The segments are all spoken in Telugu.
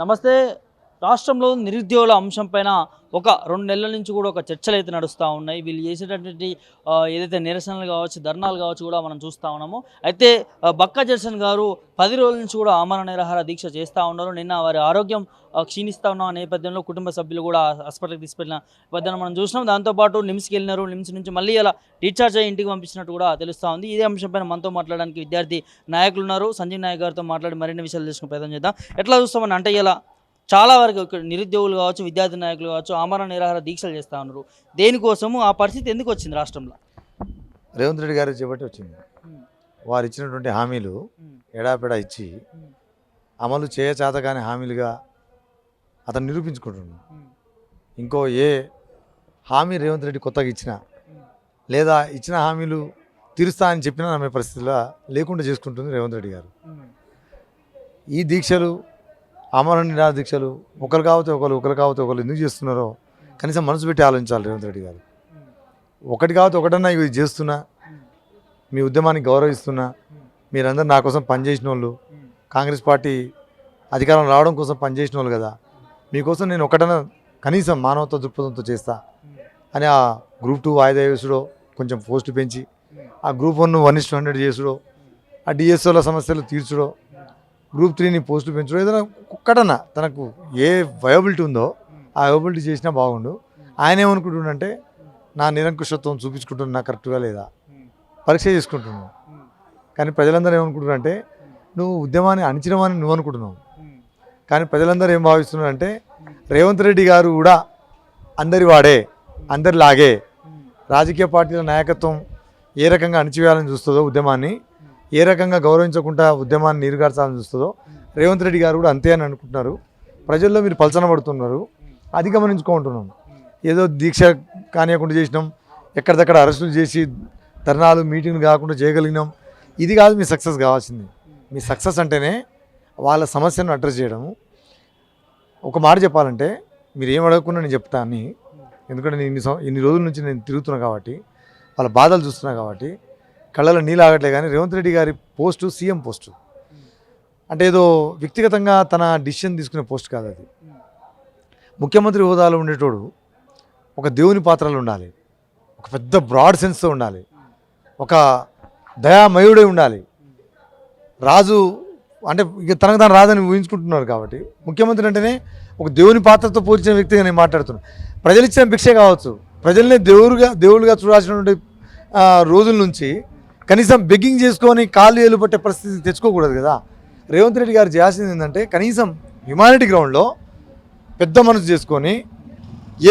नमस्ते। రాష్ట్రంలో నిరుద్యోగుల అంశం పైన ఒక రెండు నెలల నుంచి కూడా ఒక చర్చలు అయితే నడుస్తూ ఉన్నాయి. వీళ్ళు చేసేటటువంటి ఏదైతే నిరసనలు కావచ్చు ధర్నాలు కావచ్చు కూడా మనం చూస్తూ ఉన్నాము. అయితే బక్క జర్సన్ గారు పది రోజుల నుంచి కూడా ఆమరణ నిరాహార దీక్ష చేస్తూ ఉన్నారు. నిన్న వారి ఆరోగ్యం క్షీణిస్తూ ఉన్న నేపథ్యంలో కుటుంబ సభ్యులు కూడా హాస్పిటల్కి తీసుకెళ్ళిన నేపథ్యాన్ని మనం చూసినాం. దాంతోపాటు నిమ్స్కి వెళ్ళినారు. నిమ్స్ నుంచి మళ్ళీ అలా డిశ్చార్జ్ అయ్యి ఇంటికి పంపించినట్టు కూడా తెలుస్తూ ఉంది. ఇదే అంశంపైన మనతో మాట్లాడడానికి విద్యార్థి నాయకులు ఉన్నారు. సంజయ్ నాయక్ గారితో మాట్లాడి మరిన్ని విషయాలు తెలుసుకునే ప్రయత్నం చేద్దాం. ఎట్లా చూస్తామని అంటే ఇలా చాలా వరకు ఇక్కడ నిరుద్యోగులు కావచ్చు విద్యార్థి నాయకులు కావచ్చు ఆమరణ నిరాహార దీక్షలు చేస్తూ ఉన్నారు. దేనికోసము ఆ పరిస్థితి ఎందుకు వచ్చింది రాష్ట్రంలో? రేవంత్ రెడ్డి గారు చేపట్టి వచ్చింది. వారు ఇచ్చినటువంటి హామీలు ఎడాపెడా ఇచ్చి అమలు చేయ చేతగాని హామీలుగా అతను నిరూపించుకుంటున్నాడు. ఇంకో ఏ హామీ రేవంత్ రెడ్డి కొత్తగా ఇచ్చినా లేదా ఇచ్చిన హామీలు తీరుస్తా అని చెప్పినా నమ్మే పరిస్థితిలో లేకుండా చేసుకుంటుంది రేవంత్ రెడ్డి గారు. ఈ దీక్షలు ఆమరణ నిరాదీక్షలు దీక్షలు ఒకరు కాకపోతే ఒకరు ఒకరు కాకపోతే ఒకరు ఎందుకు చేస్తున్నారో కనీసం మనసు పెట్టి ఆలోచించాలి రేవంత్ రెడ్డి గారు. ఒకటి కాకపోతే ఒకటన్నా ఇది చేస్తున్నా మీ ఉద్యమాన్ని గౌరవిస్తున్నా మీరందరూ నా కోసం పనిచేసిన వాళ్ళు కాంగ్రెస్ పార్టీ అధికారం రావడం కోసం పనిచేసిన వాళ్ళు కదా మీకోసం నేను ఒకటన్నా కనీసం మానవత్వ దృక్పథంతో చేస్తా అని ఆ గ్రూప్ టూ వాయిదా వేసుడో కొంచెం పోస్టు పెంచి ఆ group one one is hundred చేసుడో ఆ డిఎస్ఓల సమస్యలు తీర్చుడో గ్రూప్ త్రీని పోస్టులు పెంచడం ఏదైనా ఒక్కటన తనకు ఏ వయబిలిటీ ఉందో ఆ వయబిలిటీ చేసినా బాగుండు. ఆయన ఏమనుకుంటుండంటే నా నిరంకుశత్వం చూపించుకుంటున్నా కరెక్ట్గా లేదా? పరీక్ష చేసుకుంటున్నావు. కానీ ప్రజలందరూ ఏమనుకుంటున్నారంటే నువ్వు ఉద్యమాన్ని అణిచినవని నువ్వు అనుకుంటున్నావు కానీ ప్రజలందరూ ఏం భావిస్తున్నారంటే రేవంత్ రెడ్డి గారు కూడా అందరి వాడే అందరిలాగే రాజకీయ పార్టీల నాయకత్వం ఏ రకంగా అణిచివేయాలని చూస్తుందో ఉద్యమాన్ని ఏ రకంగా గౌరవించకుండా ఉద్యమాన్ని నీరుగార్చాలని చూస్తుందో రేవంత్ రెడ్డి గారు కూడా అంతే అని అనుకుంటున్నారు. ప్రజల్లో మీరు పలచన పడుతున్నారు. అది గమనించుకుంటున్నాం ఏదో దీక్ష కానియకుండా చేసినాం ఎక్కడిదక్కడ అరెస్టులు చేసి ధర్నాలు మీటింగ్లు కాకుండా చేయగలిగినాం. ఇది కాదు మీ సక్సెస్ కావాల్సింది. మీ సక్సెస్ అంటేనే వాళ్ళ సమస్యను అడ్రస్ చేయడము. ఒక మాట చెప్పాలంటే మీరు ఏం అడగకుండా నేను చెప్తాను ఎందుకంటే నేను ఇన్ని ఇన్ని రోజుల నుంచి నేను తిరుగుతున్నా కాబట్టి వాళ్ళ బాధలు చూస్తున్నా కాబట్టి కళ్ళలో నీళ్ళు ఆగట్లే కానీ రేవంత్ రెడ్డి గారి పోస్టు సీఎం పోస్టు. అంటే ఏదో వ్యక్తిగతంగా తన డిసిషన్ తీసుకునే పోస్ట్ కాదు అది. ముఖ్యమంత్రి హోదాలో ఉండేటోడు ఒక దేవుని పాత్రలో ఉండాలి. ఒక పెద్ద బ్రాడ్ సెన్స్తో ఉండాలి. ఒక దయామయుడే ఉండాలి. రాజు అంటే ఇక తనకు తాను రాదని ఊహించుకుంటున్నారు కాబట్టి ముఖ్యమంత్రి అంటేనే ఒక దేవుని పాత్రతో పోల్చిన వ్యక్తిగా నేను మాట్లాడుతున్నాను ప్రజలు ఇచ్చిన భిక్షే కావచ్చు. ప్రజల్ని దేవుడుగా దేవుళ్ళుగా చూడాల్సినటువంటి రోజుల నుంచి కనీసం బెగ్గింగ్ చేసుకొని కాళ్ళు ఏలు పట్టే పరిస్థితి తెచ్చుకోకూడదు కదా. రేవంత్ రెడ్డి గారు చేయాల్సింది ఏంటంటే కనీసం హ్యుమానిటీ గ్రౌండ్లో పెద్ద మనసు చేసుకొని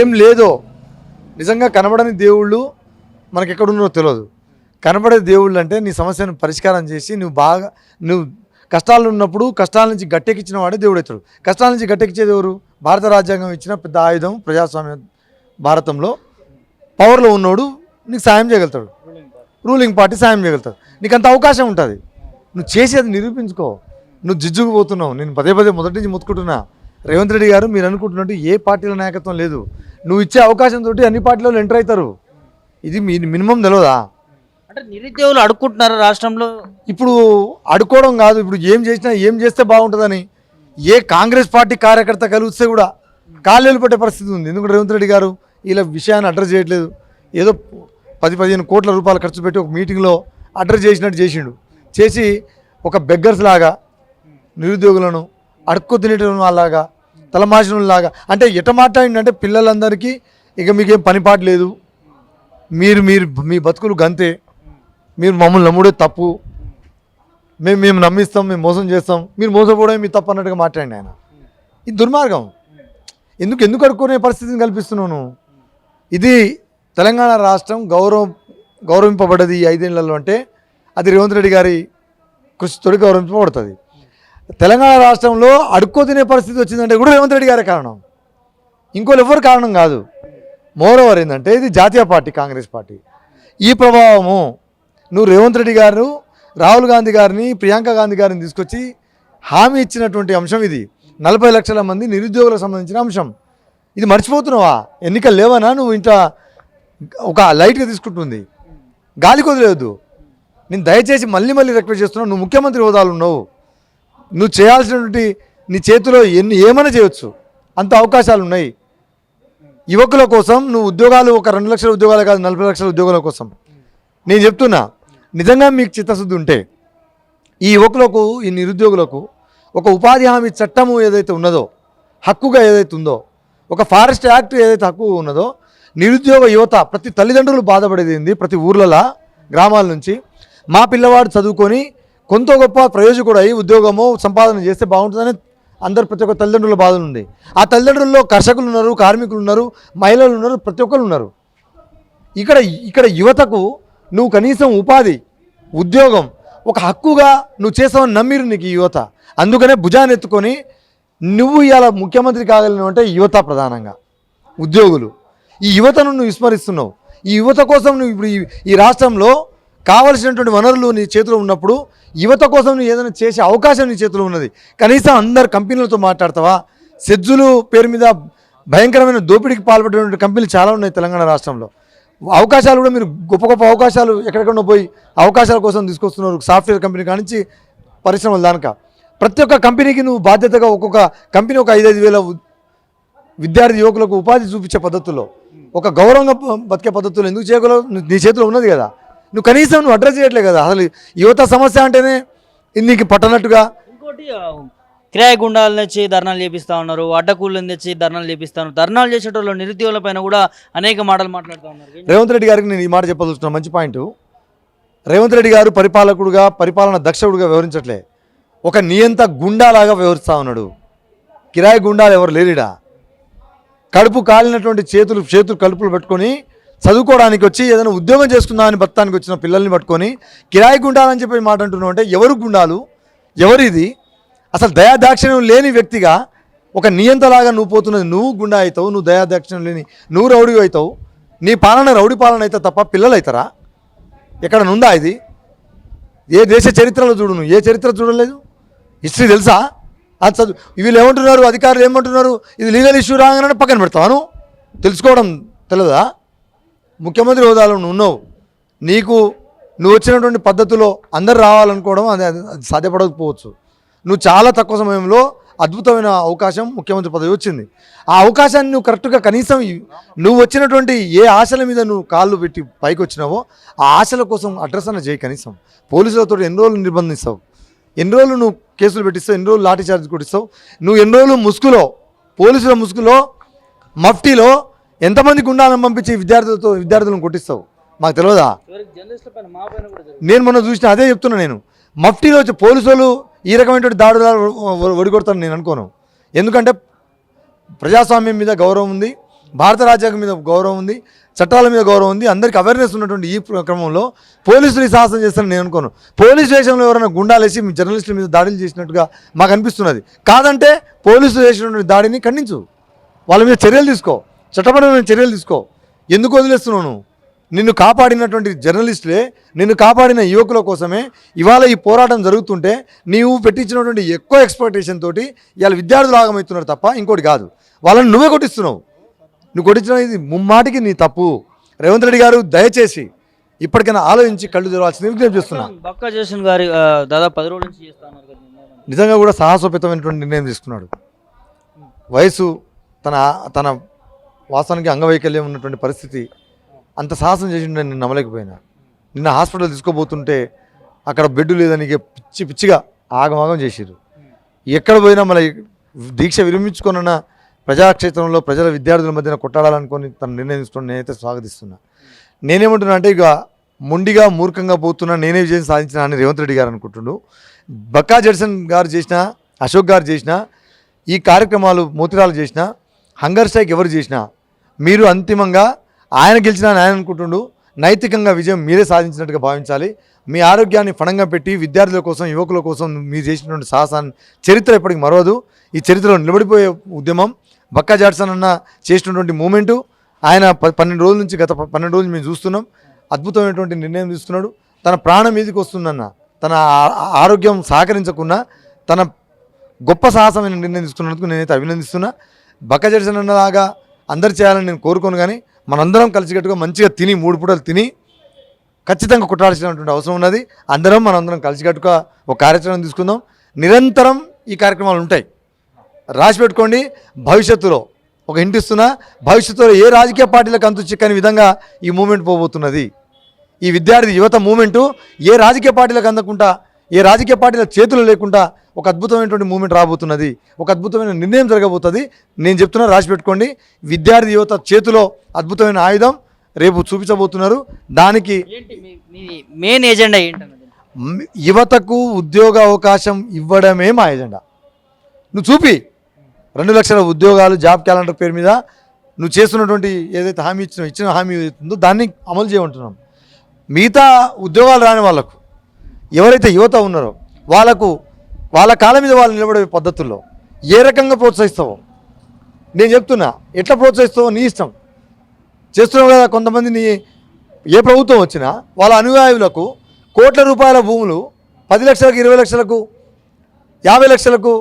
ఏం లేదో నిజంగా కనబడని దేవుళ్ళు మనకి ఎక్కడున్నో తెలియదు కనబడే దేవుళ్ళు అంటే నీ సమస్యను పరిష్కారం చేసి నువ్వు బాగా నువ్వు కష్టాలు ఉన్నప్పుడు కష్టాల నుంచి గట్టెక్కించిన వాడే దేవుడు అవుతాడు. కష్టాల నుంచి గట్టెక్కించేది ఎవరు? భారత రాజ్యాంగం ఇచ్చిన పెద్ద ఆయుధం ప్రజాస్వామ్య భారతంలో పవర్లో ఉన్నోడు నీకు సాయం చేయగలుగుతాడు. రూలింగ్ పార్టీ సాయం చేయగలుగుతాడు నీకు అంత అవకాశం ఉంటుంది. నువ్వు చేసేది నిరూపించుకో. నువ్వు జిజ్జుకు పోతున్నావు. నేను పదే పదే మొదటి నుంచి ముత్తుకుంటున్నా. రేవంత్ రెడ్డి గారు మీరు అనుకుంటున్నట్టు ఏ పార్టీల నాయకత్వం లేదు. నువ్వు ఇచ్చే అవకాశం తోటి అన్ని పార్టీలలో ఎంటర్ అవుతారు. ఇది మీ మినిమం తెలియదా? అంటే నిరుద్యోగులు అడుక్కుంటున్నారు రాష్ట్రంలో? ఇప్పుడు అడుకోవడం కాదు. ఇప్పుడు ఏం చేసినా ఏం చేస్తే బాగుంటుందని ఏ కాంగ్రెస్ పార్టీ కార్యకర్త కలిస్తే కూడా కాళ్ళు పట్టే పరిస్థితి ఉంది. ఎందుకంటే రేవంత్ రెడ్డి గారు ఇలా విషయాన్ని అడ్రస్ చేయట్లేదు. ఏదో పది పదిహేను కోట్ల రూపాయలు ఖర్చు పెట్టి ఒక మీటింగ్లో అడ్రస్ చేసినట్టు చేసిండు. చేసి ఒక బెగ్గర్స్ లాగా నిరుద్యోగులను అడుక్కు తినేటం వాళ్ళలాగా తలమాసినలాగా అంటే ఎట మాట్లాడిందంటే పిల్లలందరికీ ఇక మీకేం పనిపాటు లేదు. మీరు మీరు మీ బతుకులు గంతే. మీరు మమ్మల్ని నమ్ముడే తప్పు. మేము మేము నమ్మిస్తాం మేము మోసం చేస్తాం. మీరు మోసపోవడమే మీ తప్పు అన్నట్టుగా మాట్లాడండి ఆయన. ఇది దుర్మార్గం. ఎందుకు ఎందుకు అడుక్కునే పరిస్థితిని కల్పిస్తున్నాను ఇది తెలంగాణ రాష్ట్రం గౌరవం గౌరవింపబడ్డది ఈ ఐదేళ్ళలో అంటే అది రేవంత్ రెడ్డి గారి కృషితోటి గౌరవింపబడుతుంది. తెలంగాణ రాష్ట్రంలో అడుక్కో తినే పరిస్థితి వచ్చిందంటే కూడా రేవంత్ రెడ్డి గారే కారణం. ఇంకోళ్ళు ఎవరు కారణం కాదు. మోరోవర్ ఏంటంటే ఇది జాతీయ పార్టీ కాంగ్రెస్ పార్టీ. ఈ ప్రభావము నువ్వు రేవంత్ రెడ్డి గారు రాహుల్ గాంధీ గారిని ప్రియాంక గాంధీ గారిని తీసుకొచ్చి హామీ ఇచ్చినటువంటి అంశం ఇది. నలభై లక్షల మంది నిరుద్యోగులకు సంబంధించిన అంశం. ఇది మర్చిపోతున్నావా? ఎన్నికలు లేవనా నువ్వు ఇంత ఒక లైట్గా తీసుకుంటుంది. గాలికి వదిలేవద్దు నేను దయచేసి మళ్ళీ మళ్ళీ రిక్వెస్ట్ చేస్తున్నావు నువ్వు ముఖ్యమంత్రి హోదాలు ఉన్నావు. నువ్వు చేయాల్సినటువంటి నీ చేతిలో ఎన్ని ఏమైనా చేయొచ్చు. అంత అవకాశాలు ఉన్నాయి. యువకుల కోసం నువ్వు ఉద్యోగాలు ఒక రెండు లక్షల ఉద్యోగాలు కాదు నలభై లక్షల ఉద్యోగాల కోసం. నేను చెప్తున్నా నిజంగా మీకు చిత్తశుద్ధి ఉంటే ఈ యువకులకు ఈ నిరుద్యోగులకు ఒక ఉపాధి హామీ చట్టము ఏదైతే ఉన్నదో హక్కుగా ఏదైతే ఉందో ఒక ఫారెస్ట్ యాక్ట్ ఏదైతే హక్కు ఉన్నదో నిరుద్యోగ యువత ప్రతి తల్లిదండ్రులు బాధపడేది ప్రతి ఊర్లలో గ్రామాల నుంచి. మా పిల్లవాడు చదువుకొని కొంత గొప్ప ప్రయోజకుడు అయి ఉద్యోగము సంపాదన చేస్తే బాగుంటుందని అందరు ప్రతి ఒక్క తల్లిదండ్రుల బాధ ఉంది. ఆ తల్లిదండ్రుల్లో కర్షకులు ఉన్నారు కార్మికులు ఉన్నారు మహిళలు ఉన్నారు ప్రతి ఒక్కరు ఉన్నారు. ఇక్కడ ఇక్కడ యువతకు నువ్వు కనీసం ఉపాధి ఉద్యోగం ఒక హక్కుగా నువ్వు చేసావని నమ్మిరు నీకు యువత. అందుకనే భుజాన్ని ఎత్తుకొని నువ్వు ఇవాళ ముఖ్యమంత్రి కాగలను అంటే యువత ప్రధానంగా. ఉద్యోగులు. ఈ యువతను నువ్వు విస్మరిస్తున్నావు. ఈ యువత కోసం నువ్వు ఇప్పుడు ఈ- రాష్ట్రంలో కావలసినటువంటి వనరులు నీ చేతిలో ఉన్నప్పుడు యువత కోసం నువ్వు ఏదైనా చేసే అవకాశం నీ చేతిలో ఉన్నది. కనీసం అందరు కంపెనీలతో మాట్లాడతావా? సెజ్జులు పేరు మీద భయంకరమైన దోపిడీకి పాల్పడినటువంటి కంపెనీలు చాలా ఉన్నాయి తెలంగాణ రాష్ట్రంలో. అవకాశాలు కూడా మీరు గొప్ప గొప్ప అవకాశాలు ఎక్కడెక్కడో పోయి అవకాశాల కోసం తీసుకొస్తున్నారు సాఫ్ట్వేర్ కంపెనీ కానించి పరిశ్రమల దానిక. ప్రతి ఒక్క కంపెనీకి నువ్వు బాధ్యతగా ఒక్కొక్క కంపెనీ ఒక ఐదైదు వేల విద్యార్థి యువకులకు ఉపాధి చూపించే పద్ధతుల్లో ఒక గౌరవంగా బతికే పద్ధతులు ఎందుకు చేయగలవు? నువ్వు- నీ చేతిలో ఉన్నది కదా. నువ్వు కనీసం నువ్వు అడ్రస్ చేయట్లే కదా. అసలు యువత సమస్య అంటేనే ఇది నీకు పట్టనట్టుగా. ఇంకోటి కిరాయి గుండాలను తెచ్చి ధర్నాలు చేపిస్తా ఉన్నారు అడ్డకూళ్ళని తెచ్చి ధర్నాలు చేపిస్తా ఉన్నారు. ధర్నాలు చేసేటోళ్ళు నిరుద్యోగుల పైన కూడా అనేక మాటలు మాట్లాడుతూ ఉన్నారు. రేవంత్ రెడ్డి గారికి నేను ఈ మాట చెప్పదలుచుకున్నా మంచి పాయింట్. రేవంత్ రెడ్డి గారు పరిపాలకుడుగా పరిపాలన దక్షుడుగా వ్యవహరించట్లే. ఒక నియంత గుండాలాగా వ్యవహరిస్తా ఉన్నాడు. కిరాయి గుండాలు ఎవరు లేరిడా? కడుపు కాలినటువంటి చేతులు చేతులు కడుపులు పట్టుకొని చదువుకోవడానికి వచ్చి ఏదైనా ఉద్యోగం చేసుకుందామని బతానికి వచ్చిన పిల్లల్ని పట్టుకొని కిరాయి గుండాలని చెప్పి మాట అంటున్నావు అంటే ఎవరు గుండాలు? ఎవరిది? అసలు దయాదాక్షిణ్యం లేని వ్యక్తిగా ఒక నియంతలాగా నువ్వు పోతున్నది నువ్వు గుండా అవుతావు నువ్వు దయాదాక్షిణ్యం లేని నువ్వు రౌడీ అవుతావు నీ పాలన రౌడీ పాలన అయితే తప్ప పిల్లలు అవుతారా? ఎక్కడ నుందా ఇది? ఏ దేశ చరిత్రలో చూడు నువ్వు ఏ చరిత్ర చూడలేదు? హిస్టరీ తెలుసా? అది చదువు. వీళ్ళు ఏమంటున్నారు? అధికారులు ఏమంటున్నారు? ఇది లీగల్ ఇష్యూ రాగానే పక్కన పెడతాను తెలుసుకోవడం తెలియదా ముఖ్యమంత్రి హోదాలో నువ్వు ఉన్నావు. నీకు నువ్వు వచ్చినటువంటి పద్ధతిలో అందరు రావాలనుకోవడం అది అది సాధ్యపడకపోవచ్చు. నువ్వు చాలా తక్కువ సమయంలో అద్భుతమైన అవకాశం ముఖ్యమంత్రి పదవి వచ్చింది. ఆ అవకాశాన్ని నువ్వు కరెక్ట్గా కనీసం నువ్వు వచ్చినటువంటి ఏ ఆశల మీద నువ్వు కాళ్ళు పెట్టి పైకి వచ్చినావో ఆ ఆశల కోసం అడ్రస్ అన్న చేయి కనీసం. పోలీసులతో ఎన్ని రోజులు నిర్బంధిస్తావు? ఎన్ని రోజులు నువ్వు కేసులు పెట్టిస్తావు? ఎన్ని రోజులు లాఠీ చార్జ్ కొట్టిస్తావు? నువ్వు ఎన్ని రోజులు ముసుగులో పోలీసుల ముసుగులో మఫ్టీలో ఎంతమంది గుండాలను పంపించి విద్యార్థులతో విద్యార్థులను కొట్టిస్తావు? మాకు తెలియదా. నేను మొన్న చూసిన అదే చెప్తున్నా నేను. మఫ్టీలో వచ్చి పోలీసు వాళ్ళు ఈ రకమైనటువంటి దాడులు ఒడిగొడతాను నేను అనుకోను. ఎందుకంటే ప్రజాస్వామ్యం మీద గౌరవం ఉంది. భారత రాజ్యాంగం మీద గౌరవం ఉంది చట్టాల మీద గౌరవం ఉంది అందరికీ అవేర్నెస్ ఉన్నటువంటి ఈ క్రమంలో పోలీసులు ఈ సాహసం చేస్తారని నేను అనుకోను. పోలీస్ స్టేషన్లో ఎవరైనా గుండాలేసి మీ జర్నలిస్టుల మీద దాడులు చేసినట్టుగా మాకు అనిపిస్తున్నది. కాదంటే పోలీసులు చేసినటువంటి దాడిని ఖండించు. వాళ్ళ మీద చర్యలు తీసుకో. చట్టపరమైన చర్యలు తీసుకో. ఎందుకు వదిలేస్తున్నావు నువ్వు? నిన్ను కాపాడినటువంటి జర్నలిస్టులే నిన్ను కాపాడిన యువకుల కోసమే ఇవాళ ఈ పోరాటం జరుగుతుంటే నీవు పెట్టించినటువంటి ఎక్కువ ఎక్స్పెక్టేషన్ తోటి ఇవాళ విద్యార్థులు ఆగమవుతున్నారు తప్ప ఇంకోటి కాదు. వాళ్ళని నువ్వే కొట్టిస్తున్నావు. నువ్వు కొట్టించిన ఇది ముమ్మాటికి నీ తప్పు. రేవంత్ రెడ్డి గారు దయచేసి ఇప్పటికైనా ఆలోచించి కళ్ళు తెరవాల్సింది విజ్ఞప్తి చేస్తున్నా. బక్కా గారి దాదాపు పది రోజుల నుంచి. నిజంగా కూడా సాహసోపేతమైనటువంటి నిర్ణయం తీసుకున్నాడు. వయసు తన తన వాస్తవానికి అంగవైకల్యం ఉన్నటువంటి పరిస్థితి అంత సాహసం చేసి నేను నమ్మలేకపోయినా. నిన్న హాస్పిటల్ తీసుకోబోతుంటే అక్కడ బెడ్ లేదని పిచ్చి పిచ్చిగా ఆగమాగం చేసిర్రు. ఎక్కడ పోయినా మన దీక్ష విరమించుకున్న ప్రజాక్షేత్రంలో ప్రజల విద్యార్థుల మధ్యన కొట్టాడాలనుకొని తన నిర్ణయం తీసుకుని నేనైతే స్వాగతిస్తున్నా. నేనేమంటున్నా అంటే ఇక మొండిగా మూర్ఖంగా పోతున్నా నేనే విజయం సాధించిన అని రేవంత్ రెడ్డి గారు అనుకుంటుండు. బక్కా జడ్సన్ గారు చేసిన అశోక్ గారు చేసిన ఈ కార్యక్రమాలు మోతిరాలు చేసిన హంగర్ స్ట్రైక్ ఎవరు చేసినా మీరు అంతిమంగా ఆయన గెలిచిన ఆయన అనుకుంటుండు. నైతికంగా విజయం మీరే సాధించినట్టుగా భావించాలి. మీ ఆరోగ్యాన్ని ఫణంగా పెట్టి విద్యార్థుల కోసం యువకుల కోసం మీరు చేసినటువంటి సాహసాన్ని చరిత్ర ఎప్పటికీ మరవదు. ఈ చరిత్రలో నిలబడిపోయే ఉద్యమం బక్కా జాడ్సన్ అన్న చేసినటువంటి మూమెంటు ఆయన పన్నెండు రోజుల నుంచి గత పన్నెండు రోజులు మేము చూస్తున్నాం. అద్భుతమైనటువంటి నిర్ణయం తీసుకున్నాడు. తన ప్రాణం మీదకి వస్తుందన్న తన ఆ- ఆరోగ్యం సహకరించకుండా తన గొప్ప సాహసమైన నిర్ణయం తీసుకున్నందుకు నేనైతే అభినందిస్తున్నా. బక్క జడిసిన అన్నలాగా అందరు చేయాలని నేను కోరుకోను కానీ మనందరం కలిసికట్టుగా మంచిగా తిని మూడు పూటలు తిని ఖచ్చితంగా కుట్టాల్సినటువంటి అవసరం ఉన్నది. అందరం మనందరం కలిసికట్టుగా ఒక కార్యాచరణ తీసుకుందాం. నిరంతరం ఈ కార్యక్రమాలు ఉంటాయి. రాసి పెట్టుకోండి. భవిష్యత్తులో ఒక ఇంటిస్తున్నా భవిష్యత్తులో ఏ రాజకీయ పార్టీలకు అంతు చిక్కని విధంగా ఈ మూమెంట్ పోబోతున్నది? ఈ విద్యార్థి యువత మూమెంటు ఏ రాజకీయ పార్టీలకు అందకుండా ఏ రాజకీయ పార్టీల చేతులు లేకుండా ఒక అద్భుతమైనటువంటి మూమెంట్ రాబోతున్నది. ఒక అద్భుతమైన నిర్ణయం జరగబోతుంది. నేను చెప్తున్నా రాసి పెట్టుకోండి. విద్యార్థి యువత చేతిలో అద్భుతమైన ఆయుధం రేపు చూపించబోతున్నారు. దానికి మెయిన్ ఏజెండా యువతకు ఉద్యోగ అవకాశం ఇవ్వడమే మా ఎజెండా నువ్వు చూపి. రెండు లక్షల ఉద్యోగాలు జాబ్ క్యాలెండర్ పేరు మీద నువ్వు చేస్తున్నటువంటి ఏదైతే హామీ ఇచ్చిన ఇచ్చిన హామీ ఉందో దాన్ని అమలు చేయమంటున్నాం. మిగతా ఉద్యోగాలు రాని వాళ్ళకు ఎవరైతే యువత ఉన్నారో వాళ్ళకు వాళ్ళ కాళ్ళ మీద వాళ్ళు నిలబడే పద్ధతుల్లో ఏ రకంగా ప్రోత్సహిస్తావో నేను చెప్తున్నా ఎట్లా ప్రోత్సహిస్తావో నీ ఇష్టం. చేస్తున్నావు కదా కొంతమంది నీ ఏ ప్రభుత్వం వచ్చినా వాళ్ళ అనుయాయులకు కోట్ల రూపాయల భూములు పది లక్షలకు ఇరవై లక్షలకు యాభై లక్షలకు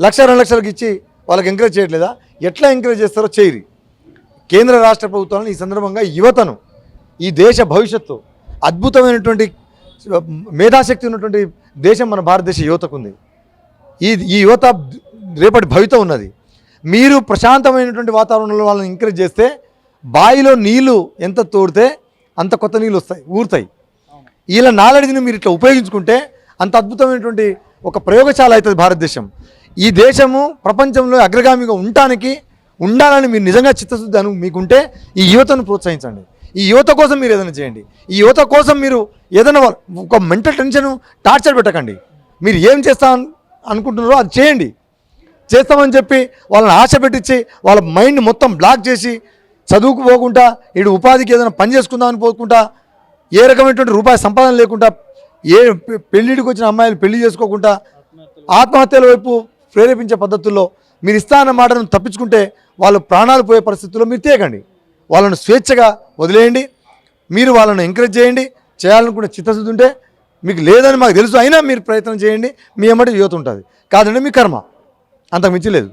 లక్ష రెండు లక్షలకు ఇచ్చి వాళ్ళకి ఎంకరేజ్ చేయట్లేదా? ఎట్లా ఎంకరేజ్ చేస్తారో చేయరు. కేంద్ర రాష్ట్ర ప్రభుత్వాలను ఈ సందర్భంగా యువతను ఈ దేశ భవిష్యత్తు అద్భుతమైనటువంటి మేధాశక్తి ఉన్నటువంటి దేశం మన భారతదేశ యువతకు ఉంది ఈ ఈ యువత రేపటి భవిత ఉన్నది. మీరు ప్రశాంతమైనటువంటి వాతావరణంలో వాళ్ళని ఎంకరేజ్ చేస్తే బావిలో నీళ్ళు ఎంత తోడితే అంత కొత్త నీళ్ళు వస్తాయి ఊరుతాయి. ఇలా నాలెడ్జ్ని మీరు ఇట్లా ఉపయోగించుకుంటే అంత అద్భుతమైనటువంటి ఒక ప్రయోగశాల అవుతుంది భారతదేశం. ఈ దేశము ప్రపంచంలో అగ్రగామిగా ఉండటానికి ఉండాలని మీరు నిజంగా చిత్తశుద్ధి మీకుంటే ఈ యువతను ప్రోత్సహించండి. ఈ యువత కోసం మీరు ఏదైనా చేయండి. ఈ యువత కోసం మీరు ఏదైనా ఒక మెంటల్ టెన్షన్ టార్చర్ పెట్టకండి. మీరు ఏం చేస్తా అనుకుంటున్నారో అది చేయండి. చేస్తామని చెప్పి వాళ్ళని ఆశ పెట్టించి వాళ్ళ మైండ్ మొత్తం బ్లాక్ చేసి చదువుకు పోకుండా ఇటు ఉపాధికి ఏదైనా పని చేసుకుందామని పోకుండా ఏ రకమైనటువంటి రూపాయి సంపాదన లేకుండా ఏ పెళ్ళిడికి వచ్చిన అమ్మాయిలు పెళ్ళి చేసుకోకుండా ఆత్మహత్యల వైపు ప్రేరేపించే పద్ధతుల్లో మీరు ఇస్తా అన్న మాటను తప్పించుకుంటే వాళ్ళు ప్రాణాలు పోయే పరిస్థితుల్లో మీరు తేకండి. వాళ్ళను స్వేచ్ఛగా వదిలేయండి. మీరు వాళ్ళను ఎంకరేజ్ చేయండి. చేయాలనుకునే చిత్తశుద్ధి ఉంటే మీకు లేదని మాకు తెలుసు అయినా మీరు ప్రయత్నం చేయండి. మీ ఎమ్మటి యువత ఉంటుంది. కాదండి మీ కర్మ. అంతకు మించి లేదు.